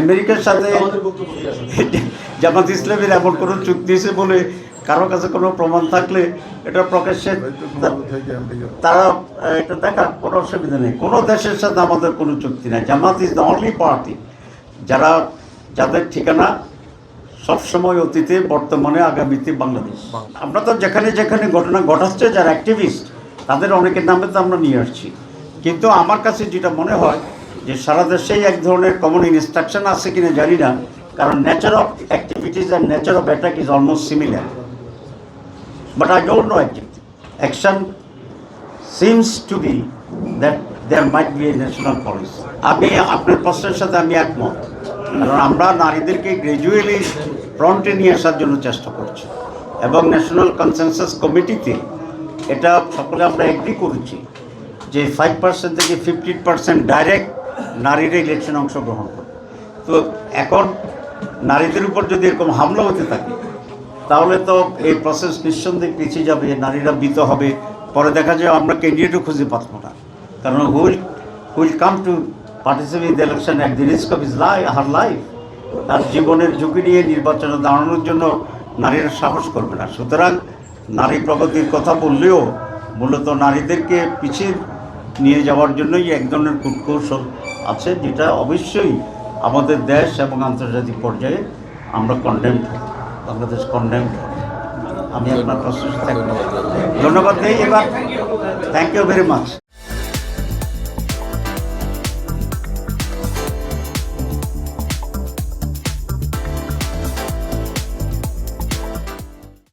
আমেরিকার সাথে জামাত ইসলামের এমন কোনো চুক্তি আছে বলে কারও কাছে কোনো প্রমাণ থাকলে এটা প্রকাশ্যে তারা এটা দেখার কোনো অসুবিধা নেই। কোনো দেশের সাথে আমাদের কোনো চুক্তি নেই। Jamaat is the only party যারা যাদের ঠিকানা সবসময় অতীতে বর্তমানে আগামীতে বাংলাদেশ। আমরা তো যেখানে যেখানে ঘটনা ঘটাচ্ছে যারা অ্যাক্টিভিস্ট তাদের অনেকের নামে তো আমরা নিয়ে আসছি। কিন্তু আমার কাছে যেটা মনে হয় যে সারা দেশেই এক ধরনের কমন ইনস্ট্রাকশন আছে কিনা জানি না, কারণ nature of activities and nature of attack is almost similar but I don't know actually. Action seems to be that there might be a national policy. আমি আপনার প্রশ্নের সাথে আমি একমত কারণ আমরা নারীদেরকে গ্র্যাজুয়ালি ফ্রন্টে নিয়ে আসার জন্য চেষ্টা করছি এবং ন্যাশনাল কনসেনসাস কমিটিতে এটা সকলে আমরা এগ্রি করেছি যে ফাইভ পার্সেন্ট থেকে ফিফটিন পার্সেন্ট ডাইরেক্ট নারীরা ইলেকশনে অংশগ্রহণ করে। তো এখন নারীদের উপর যদি এরকম হামলা হতে থাকে, তাহলে তো এই প্রসেস নিঃসন্দেহে পিছিয়ে যাবে, নারীরা বিত হবে। পরে দেখা যায় আমরা ক্যান্ডিডেটও খুঁজে পাবো না। কারণ who'll who'll come to participate election at the risk of his lie her life তার জীবনের ঝুঁকি নিয়ে নির্বাচনে দাঁড়ানোর জন্য নারীরা সাহস করবে না। সুতরাং নারী প্রগতির কথা বললেও মূলত নারীদেরকে পিছিয়ে নিয়ে যাওয়ার জন্যই এক ধরনের কূটকৌশল আছে, যেটা অবশ্যই আমাদের দেশ এবং আন্তর্জাতিক পর্যায়ে আমরা কন্ডেম বাংলাদেশ কন্ডেম আমি আপনার প্রশ্ন ধন্যবাদ দিই এবার থ্যাংক ইউ ভেরি মাচ